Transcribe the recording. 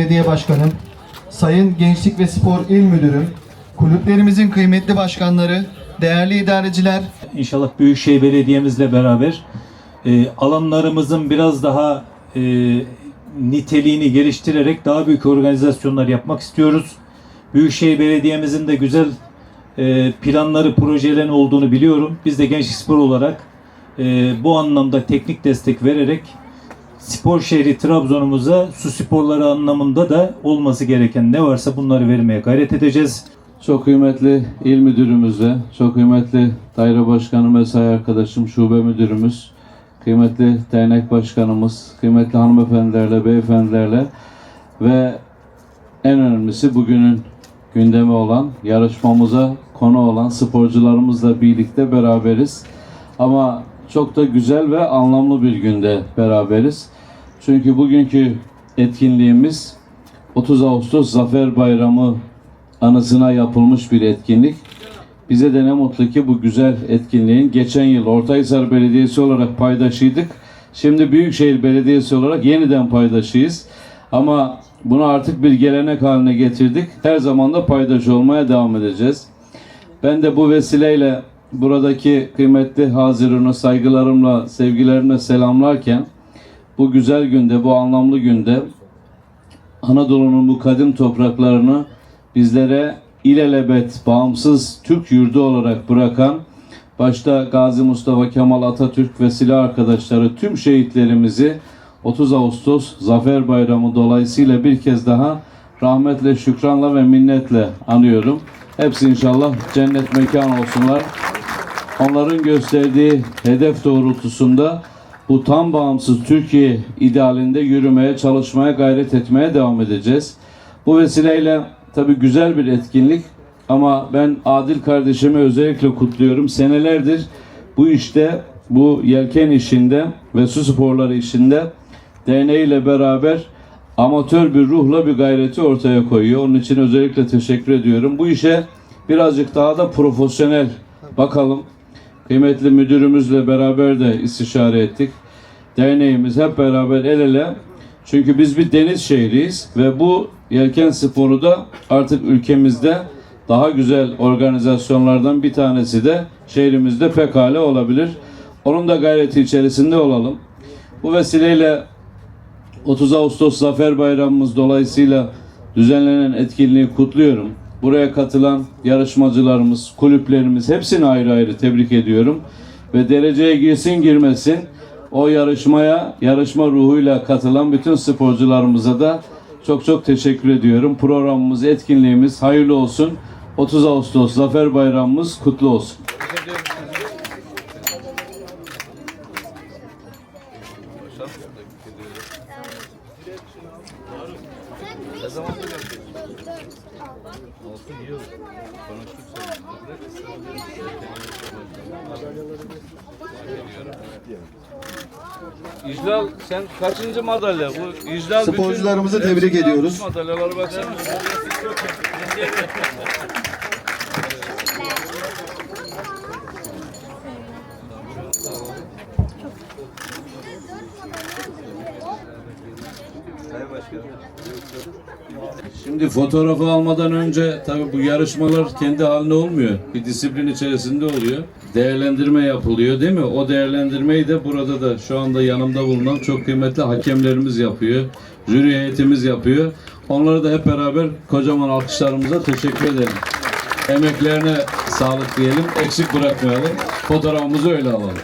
Belediye Başkanım, Sayın Gençlik ve Spor İl Müdürüm, kulüplerimizin kıymetli başkanları, değerli idareciler, İnşallah Büyükşehir Belediye'mizle beraber e, alanlarımızın biraz daha e, niteliğini geliştirerek daha büyük organizasyonlar yapmak istiyoruz. Büyükşehir Belediye'mizin de güzel e, planları, projelerin olduğunu biliyorum. Biz de Gençlik Spor olarak e, bu anlamda teknik destek vererek spor şehri Trabzon'umuza su sporları anlamında da olması gereken ne varsa bunları vermeye gayret edeceğiz. Çok kıymetli il müdürümüzle, çok kıymetli daire başkanı mesai arkadaşım, şube müdürümüz, kıymetli dernek başkanımız, kıymetli hanımefendilerle, beyefendilerle ve en önemlisi bugünün gündemi olan, yarışmamıza konu olan sporcularımızla birlikte beraberiz. Ama çok da güzel ve anlamlı bir günde beraberiz. Çünkü bugünkü etkinliğimiz 30 Ağustos Zafer Bayramı anısına yapılmış bir etkinlik. Bize de ne mutlu ki bu güzel etkinliğin geçen yıl Ortahisar Belediyesi olarak paydaşıydık. Şimdi Büyükşehir Belediyesi olarak yeniden paydaşıyız. Ama bunu artık bir gelenek haline getirdik. Her zaman da paydaş olmaya devam edeceğiz. Ben de bu vesileyle buradaki kıymetli Hazirun'u saygılarımla, sevgilerimle selamlarken bu güzel günde, bu anlamlı günde Anadolu'nun bu kadim topraklarını bizlere ilelebet bağımsız Türk yurdu olarak bırakan başta Gazi Mustafa Kemal Atatürk ve silah arkadaşları tüm şehitlerimizi 30 Ağustos Zafer Bayramı dolayısıyla bir kez daha rahmetle, şükranla ve minnetle anıyorum. Hepsi inşallah cennet mekan olsunlar. Onların gösterdiği hedef doğrultusunda bu tam bağımsız Türkiye idealinde yürümeye, çalışmaya, gayret etmeye devam edeceğiz. Bu vesileyle tabii güzel bir etkinlik ama ben Adil kardeşimi özellikle kutluyorum. Senelerdir bu işte, bu yelken işinde ve su sporları işinde derneğiyle beraber amatör bir ruhla bir gayreti ortaya koyuyor. Onun için özellikle teşekkür ediyorum. Bu işe birazcık daha da profesyonel bakalım. Kıymetli müdürümüzle beraber de istişare ettik. Derneğimiz hep beraber el ele. Çünkü biz bir deniz şehriyiz ve bu yelken sporu da artık ülkemizde daha güzel organizasyonlardan bir tanesi de şehrimizde pekala olabilir. Onun da gayreti içerisinde olalım. Bu vesileyle 30 Ağustos Zafer Bayramımız dolayısıyla düzenlenen etkinliği kutluyorum. Buraya katılan yarışmacılarımız, kulüplerimiz hepsini ayrı ayrı tebrik ediyorum. Ve dereceye girsin girmesin o yarışmaya, yarışma ruhuyla katılan bütün sporcularımıza da çok çok teşekkür ediyorum. Programımız, etkinliğimiz hayırlı olsun. 30 Ağustos Zafer Bayramımız kutlu olsun. İclal sen kaçıncı madalya? Bu İclal bütün- Sporcularımızı tebrik ediyoruz. Madalyalara baksana. Şimdi fotoğrafı almadan önce tabii bu yarışmalar kendi haline olmuyor. Bir disiplin içerisinde oluyor. Değerlendirme yapılıyor değil mi? O değerlendirmeyi de burada da şu anda yanımda bulunan çok kıymetli hakemlerimiz yapıyor. Jüri heyetimiz yapıyor. Onları da hep beraber kocaman alkışlarımıza teşekkür edelim. Emeklerine sağlık diyelim. Eksik bırakmayalım. Fotoğrafımızı öyle alalım.